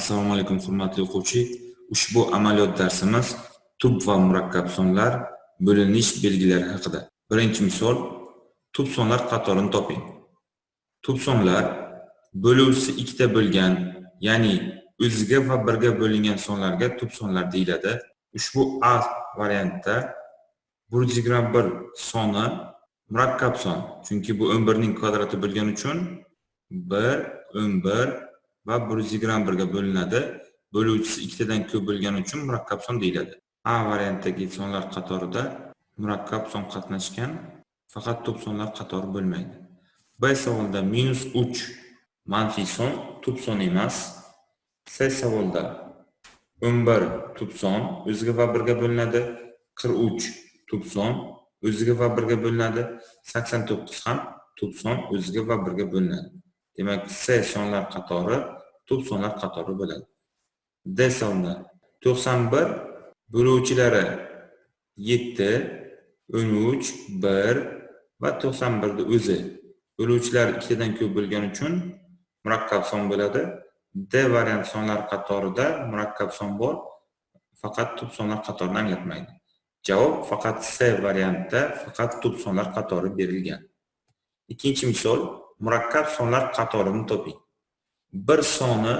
Assalomu alaykum hurmatli o'quvchi. Ushbu amaliyot darsimiz tub va murakkab sonlar bo'linish belgilari haqida. Birinchi misol tub sonlar qatorini toping. Tub sonlar bo'luvchisi ikkita bo'lgan, ya'ni o'ziga va birga bo'lingan sonlarga tub sonlar deyiladi. Ushbu A variantda 121 soni murakkab son, chunki bu 11 ning kvadrati bo'lgani uchun 1 11 va 121 ga bo'linadi. Bo'luvchisi ikkitadan ko'p bo'lgani uchun murakkab son deyiladi. A variantidagi sonlar qatorida murakkab son qatnashgan, faqat tub sonlar qatori bo'lmaydi. B savolda -3 manfiy son tub son emas. C savolda 11 tub son o'ziga va birga bo'linadi. 43 tub son o'ziga va birga bo'linadi. 89 ham tub son o'ziga va birga bo'linadi. Demak, C sonlar qatori tub sonlar qatori bo'ladi. D sonda 91 bo'luvchilari 7, 13, 1 va 91 birni o'zi. Bo'luvchilar ikkitadan ko'p bo'lgani uchun murakkab son bo'ladi. D variant sonlar qatorida murakkab son bor, faqat tub sonlar qatorini anglatmaydi. Javob faqat C variantda faqat tub sonlar qatori berilgan. Ikkinchi misol murakkab sonlar qatorini toping. Bir soni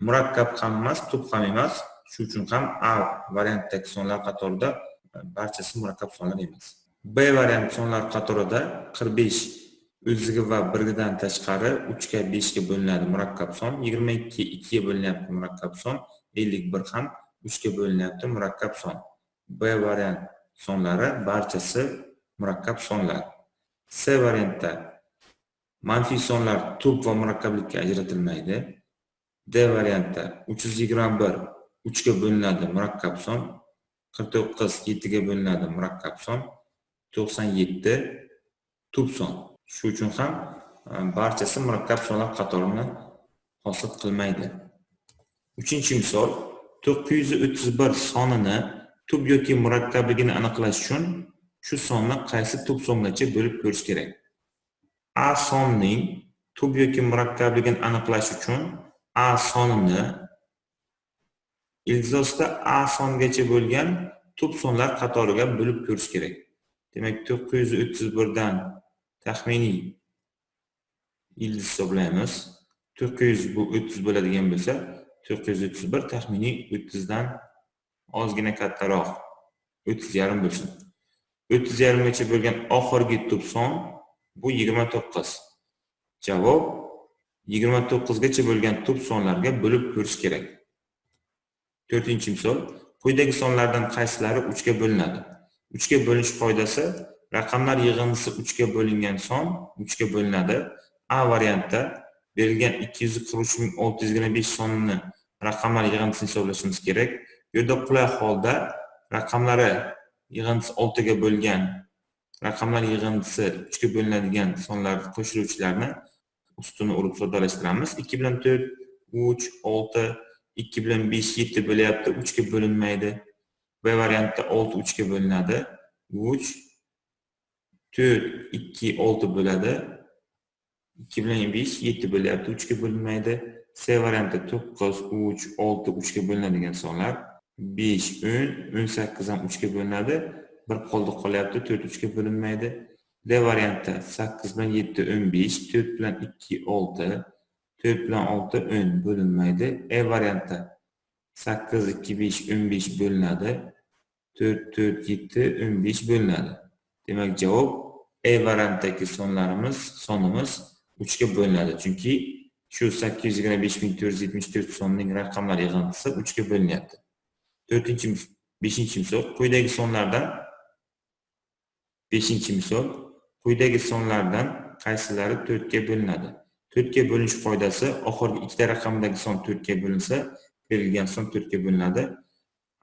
murakkab ham emas, tub ham emas. Shuning uchun ham A variantdagi sonlar qatorida e, barchasi murakkab sonlar emas. B variant sonlar qatorida 45 o'ziga va birgadan tashqari 3 ga 5 ga bo'linadi murakkab son, 22 2 ga bo'linyapti murakkab son, 51 ham 3 ga bo'linyapti murakkab son. B variant sonlari barchasi murakkab sonlar. C variantda manfiy sonlar tub va murakkablikka ajratilmaydi. D variantda 321 3 ga bo'linadi murakkab son, 49 7 ga bo'linadi murakkab son, 97 tub son. Shu uchun ham e, barchasi murakkab sonlar qatorini hosil qilmaydi. 3-misol 931 sonini tub yoki murakkabligini aniqlash uchun shu sonni qaysi tub songacha bo'lib ko'rish kerak. A sonning tub yoki murakkabligini aniqlash uchun A sonini iltizosda A songacha bo'lgan tub sonlar qatoriga bo'lib ko'rish kerak. Demak, 931 dan taxminiy ildiz hisoblaymiz. 900 bu 30 bo'ladigan bo'lsa, 931 taxminiy 30 dan ozgina kattaroq 30 yarim bo'lsin. 30 yarimgacha bo'lgan oxirgi tub son bu 29. Javob 29 gacha bo'lgan tub sonlarga bo'lib ko'rish kerak. 4-misol quyidagi sonlardan qaysilari 3 ga bo'linadi? 3 ga bo'linish qoidasi raqamlar yig'indisi 3 ga bo'lingan son 3 ga bo'linadi. A variantda berilgan 243625 sonini raqamlar yig'indisini hisoblashimiz kerak. Bu yerda qulay holda raqamlari yig'indisi 6 ga bo'lgan raqamlar yig'indisi 3 ga bo'linadigan sonlar qo'shiluvchilarni ustini urib soddalashtiramiz. 2 bilan 4 3 6 2 bilan 5 7 bo'lyapti, 3 ga bo'linmaydi. B variantda 6 3 ga bo'linadi. 3 4 2 6 bo'ladi. 2 bilan 5 7 bo'lyapti, 3 ga bo'linmaydi. C variantda 9 3 6 3 ga bo'linadigan sonlar. 5 10 18 ham 3 ga bo'linadi. Bir qoldi qolyapti, 4 3 ga bo'linmaydi. D variantda 8 bilan 7 15, 4 bilan 2 6 4 bilan 6 10 bo'linmaydi. E variantda 8 2 5 15 bo'linadi. 4 4 7 15 bo'linadi. Demak, javob E variantdagi sonlarimiz, sonimiz 3 ga bo'linadi. Chunki shu 825474 sonning raqamlar yig'indisi 3 ga bo'linyapti. 4-chi 5-misol quyidagi sonlardan 5-misol quyidagi sonlardan qaysilari 4 ga bo'linadi? 4 ga bo'linish qoidasi oxirgi ikkita raqamdagi son 4 ga bo'linsa, berilgan son 4 ga bo'linadi.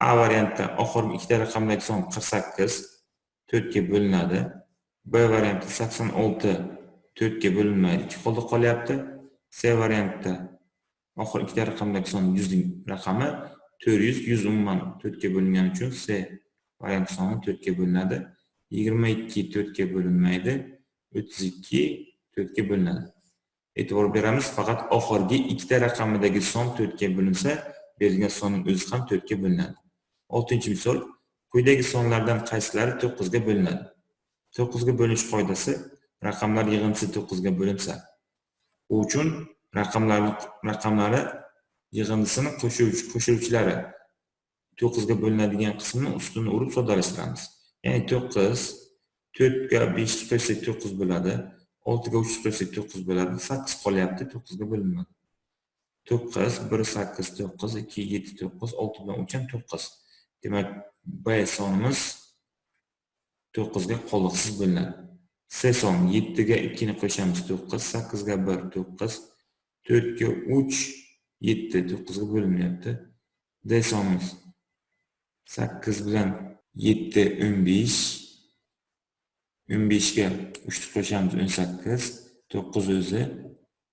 A variantda oxirgi ikkita raqamdagi son 48 4 ga bo'linadi. B variantda 86 4 ga bo'linmaydi, 2 qoldi qolyapti. C variantda oxirgi ikkita raqamdagi son 100 ning raqami 400, 100 umuman 4 ga bo'lingani uchun C variant soni 4 ga bo'linadi. 22 4 ga bo'linmaydi, 32 4 ga bo'linadi. e'tibor beramiz. Faqat oxirgi ikkita raqamidagi son 4 ga bo'linsa, berilgan sonning o'zi ham 4 ga bo'linadi. 6-misol. Quyidagi sonlardan qaysilari 9 ga bo'linadi? 9 ga bo'linish qoidasi raqamlar yig'indisi 9 ga bo'linsa, u uchun raqamlarni raqamlari yig'indisini qo'shuvchi qo'shuvchilari 9 ga bo'linadigan qismni ustini urib soddalashtiramiz. Ya'ni 9 4 ga 5 qo'ysak 9 bo'ladi. 6 ga 3 qo'ysak 9 bo'ladi. 8 qolyapti, 9 ga bo'linmadi. 9 1 8 9 2 7 9 6 bilan 3 ham 9. Demak, B sonimiz 9 ga qoldiqsiz bo'linadi. C soni 7 ga 2 ni qo'shamiz 9, 8 ga 1 9, 4 ga 3 7 9 ga bo'linmayapti. D sonimiz 8 bilan 7 15 15 ga 3 ni qo'shamiz 18, 9 o'zi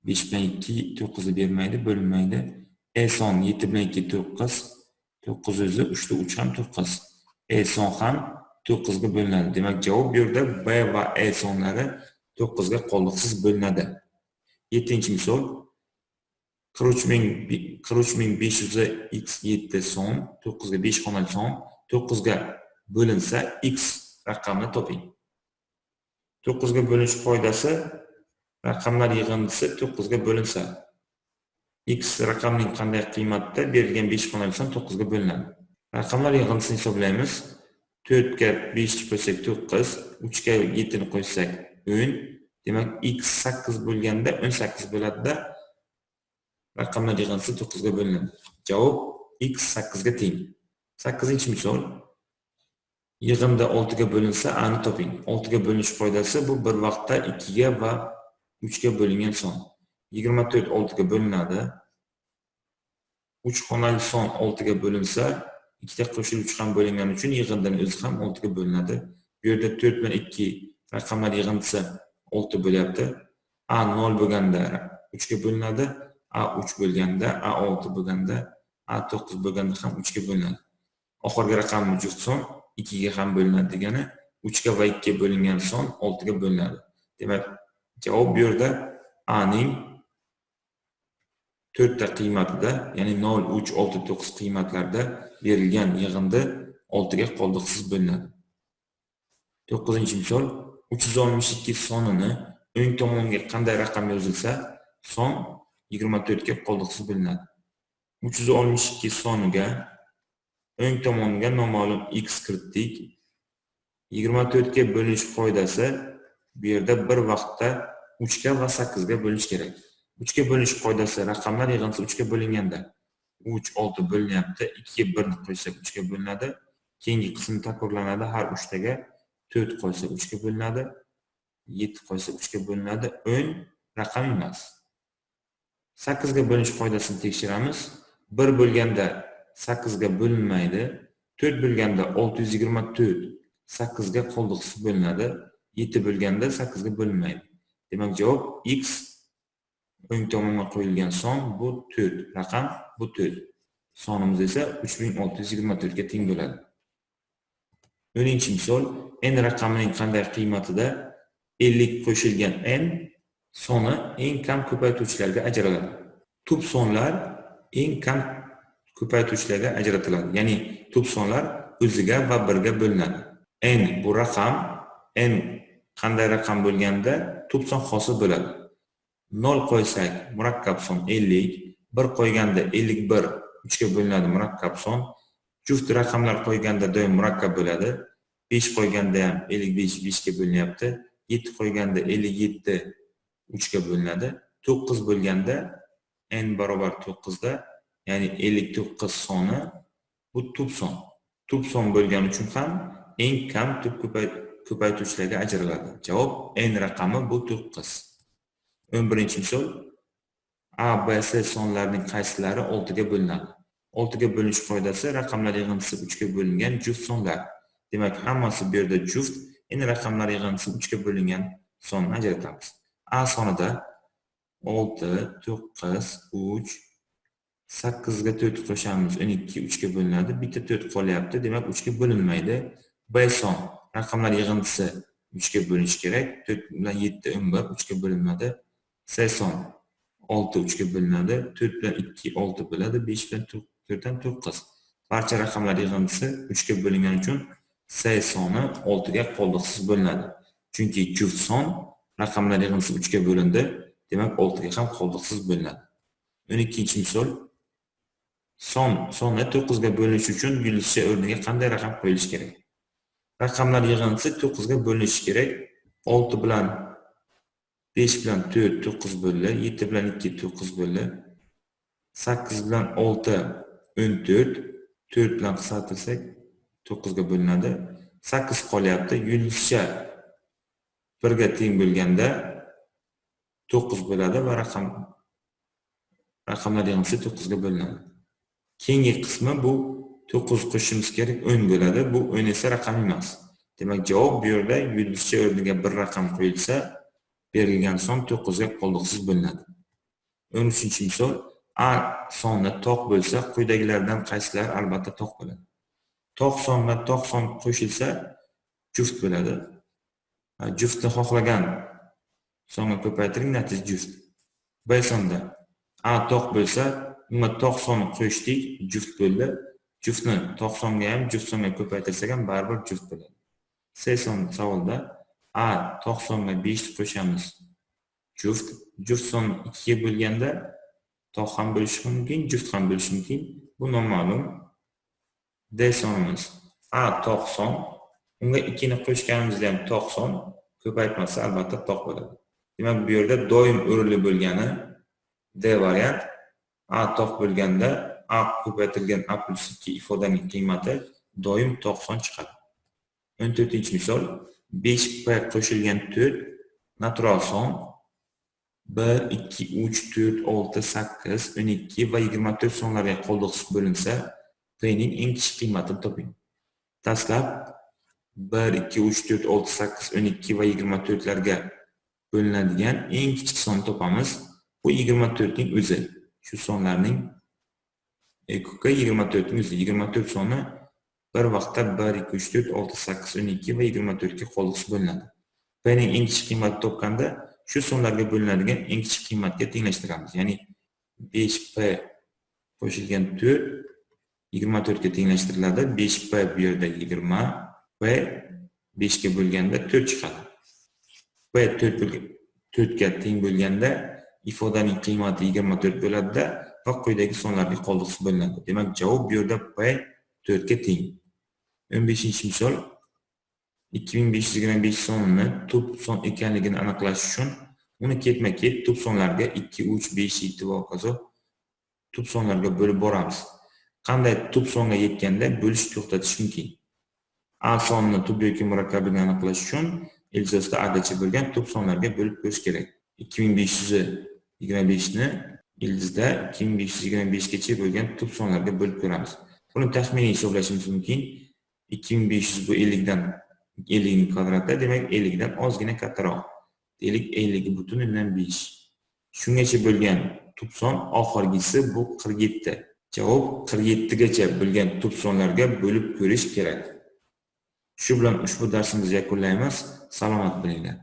5 bilan 2 9 ni bermaydi, bo'linmaydi. E son 7 bilan 2 9, 9 o'zi 3 da 3 ham 9. E son ham 9 ga bo'linadi. Demak, javob bu B va E sonlari 9 ga qoldiqsiz bo'linadi. 7-misol 43500 x 7 son 9 ga 5 xonali son 9 ga bo'linsa x raqamini toping. 9 ga bo'linish qoidasi raqamlar yig'indisi 9 ga bo'linsa x raqamning qanday qiymatda berilgan 5 xonali son 9 ga bo'linadi. Raqamlar yig'indisini hisoblaymiz. 4 ga 5 ni qo'ysak 9, 3 ga 7 ni qo'ysak 10. Demak, x 8 bo'lganda 18 bo'ladi-da. Raqamlar yig'indisi 9 ga bo'linadi. Javob x 8 ga teng. 8-misol 6 ga bo'linsa a ni toping. 6 ga bo'linish qoidasi bu bir vaqtda 2 ga va 3 ga bo'lingan son. 24 6 ga bo'linadi. uch xonali son 6 ga bo'linsa, ikkita qo'shiluvchi ham bo'lingani uchun yig'indan o'zi ham 6 ga bo'linadi. Bu yerda 4 bilan 2 raqamlar yig'indisi 6 bo'lyapti. A 0 bo'lganda 3 ga bo'linadi. A 3 bo'lganda, A 6 bo'lganda, A 9 bo'lganda ham 3 ga bo'linadi. Oxirgi raqamni juft son 2 ga ham bo'linadi degani 3 ga va 2 ga bo'lingan son 6 ga bo'linadi. Demak, javob bu yerda A ning 4 ta qiymatida, ya'ni 0, 3, 6, 9 qiymatlarda berilgan yig'indi 6 ga qoldiqsiz bo'linadi. 9-misol 362 sonini o'ng tomonga qanday raqam yozilsa, son 24 ga qoldiqsiz bo'linadi. 362 soniga o'ng tomoniga noma'lum x kiritdik. 24 ga bo'linish qoidasi bu yerda bir vaqtda 3 ga va 8 ga bo'lish kerak. 3 ga bo'linish qoidasi raqamlar yig'indisi 3 ga bo'linganda 3 6 bo'linyapti. 2 ga 1 ni qo'ysak 3 ga bo'linadi. Keyingi qism takrorlanadi. Har 3 taga 4 qo'ysa 3 ga bo'linadi. 7 qo'ysa 3 ga bo'linadi. 10 raqam emas. 8 ga bo'linish qoidasini tekshiramiz. 1 bo'lganda 8 ga bo'linmaydi. 4 bo'lganda 624 8 ga qoldiqsiz bo'linadi. 7 bo'lganda 8 ga bo'linmaydi. Demak, javob x o'ng tomonga qo'yilgan son bu 4 raqam bu to'rt Sonimiz esa 3624 ga teng bo'ladi. 10-misol n raqamining qanday qiymatida 50 qo'shilgan n soni eng kam ko'paytuvchilarga ajraladi. Tub sonlar eng kam ko'paytuvchilarga ajratiladi. Ya'ni tub sonlar o'ziga va birga bo'linadi. n bu raqam n qanday raqam bo'lganda tub son hosil bo'ladi. 0 qo'ysak murakkab son 50, 1 qo'yganda 51 3 ga bo'linadi murakkab son. Juft raqamlar qo'yganda doim murakkab bo'ladi. 5 qo'yganda ham 55 5 ga bo'linyapti. 7 qo'yganda 57 3 ga bo'linadi. 9 bo'lganda n barobar to'qqizda ya'ni 59 soni bu tub son. Tub son bo'lgani uchun ham eng kam tub ko'paytuvchilarga ajraladi. Javob n raqami bu 9. 11-misol A, B, C sonlarining qaysilari 6 ga bo'linadi? 6 ga bo'linish qoidasi raqamlar yig'indisi 3 ga bo'lingan juft sonlar. Demak, hammasi bu yerda juft, endi raqamlar yig'indisi 3 ga bo'lingan sonni ajratamiz. A sonida 6, 9, 3, 8 ga 4 qo'shamiz, 12 3 ga bo'linadi. Bitta 4 qolyapti, demak 3 ga bo'linmaydi. B son raqamlar yig'indisi 3 ga bo'linishi kerak. 4 bilan 7 11 3 ga bo'linmadi. C son 6 3 ga bo'linadi. 4 bilan 2 6 bo'ladi. 5 bilan 4 dan 9. Barcha raqamlar yig'indisi 3 ga bo'lingani uchun C soni 6 ga qoldiqsiz bo'linadi. Chunki juft son raqamlar yig'indisi 3 ga bo'lindi. Demak 6 ga ham qoldiqsiz bo'linadi. 12-misol son sonni 9 ga bo'linishi uchun yulduzcha o'rniga qanday raqam qo'yilishi kerak? Raqamlar yig'indisi 9 ga bo'linishi kerak. 6 bilan 5 bilan 4 9 bo'ldi, 7 bilan 2 9 bo'ldi. 8 bilan 6 14, 4 bilan qisqartirsak 9 ga bo'linadi. 8 qolyapti. Yulduzcha 1 ga teng bo'lganda 9 bo'ladi va raqam raqamlar yig'indisi 9 ga bo'linadi. Keyingi qismi bu 9 qo'shishimiz kerak 10 bo'ladi. Bu 10 esa raqam emas. Demak, javob bu yerda yulduzcha o'rniga bir raqam qo'yilsa, berilgan son 9 ga qoldiqsiz bo'linadi. 13-misol A soni toq bo'lsa, quyidagilardan qaysilari albatta toq bo'ladi? Toq son va toq son qo'shilsa, juft bo'ladi. Juftni xohlagan sonni ko'paytiring, natija juft. B sonda A toq bo'lsa, umuman tog' sonni qo'shdik, juft bo'ldi. Juftni tog' songa ham, juft songa ko'paytirsak ham baribir juft bo'ladi. C son savolda A tog' songa 5 qo'shamiz. Juft, juft son 2 ga bo'lganda toq ham bo'lishi mumkin, juft ham bo'lishi mumkin. Bu noma'lum. D sonimiz A tog' son, unga 2 ni qo'shganimizda ham toq son, ko'paytmasa albatta toq bo'ladi. Demak, bu yerda doim o'rinli bo'lgani D variant. A toq bo'lganda A ko'paytirilgan A plus 2 ifodaning qiymati doim toq son chiqadi. 14-misol 5p qo'shilgan 4 natural son 1, 2, 3, 4, 6, 8, 12 va 24 sonlarga qoldiqsiz bo'linsa, p ning eng kichik qiymatini toping. Dastlab 1, 2, 3, 4, 6, 8, 12 va 24 larga bo'linadigan eng kichik sonni topamiz. Bu 24 ning. Shu sonlarning ekoki 24 ning o'zi. 24 soni bir vaqtda 1, 2, 3, 4, 6, 8, 12 va 24 ga qoldiqsiz bo'linadi. p ning eng kichik qiymatini topganda shu sonlarga bo'linadigan eng kichik qiymatga tenglashtiramiz. Ya'ni 5p qo'shilgan 4 24 ga tenglashtiriladi. 5p bu yerda 20, p 5 ga bo'lganda 4 chiqadi. p 4 bo'lgan 4 ga teng bo'lganda ifodaning qiymati 24 bo'ladi-da va quyidagi sonlarga qoldiqsiz bo'linadi. Demak, javob bu yerda p 4 ga teng. 15-misol 2525 sonni tub son ekanligini aniqlash uchun uni ketma-ket tub sonlarga 2, 3, 5, 7 va hokazo tub sonlarga bo'lib boramiz. Qanday tub songa yetganda bo'lish to'xtatish mumkin? A sonni tub yoki murakkabini aniqlash uchun Ilzosda agacha bo'lgan tub sonlarga bo'lib ko'rish kerak. 2525 ni ildizda 2525 beshgacha bo'lgan tub sonlarga bo'lib ko'ramiz. Buni taxminiy hisoblashimiz mumkin. 2500 bu 50 dan 50 ning kvadrati, demak 50 dan ozgina kattaroq. Deylik 50 butun undan 5. Shungacha bo'lgan tub son oxirgisi bu 47. Javob 47 yettigacha bo'lgan tub sonlarga bo'lib ko'rish kerak. Shu bilan ushbu darsimizni yakunlaymiz. Salomat bo'linglar.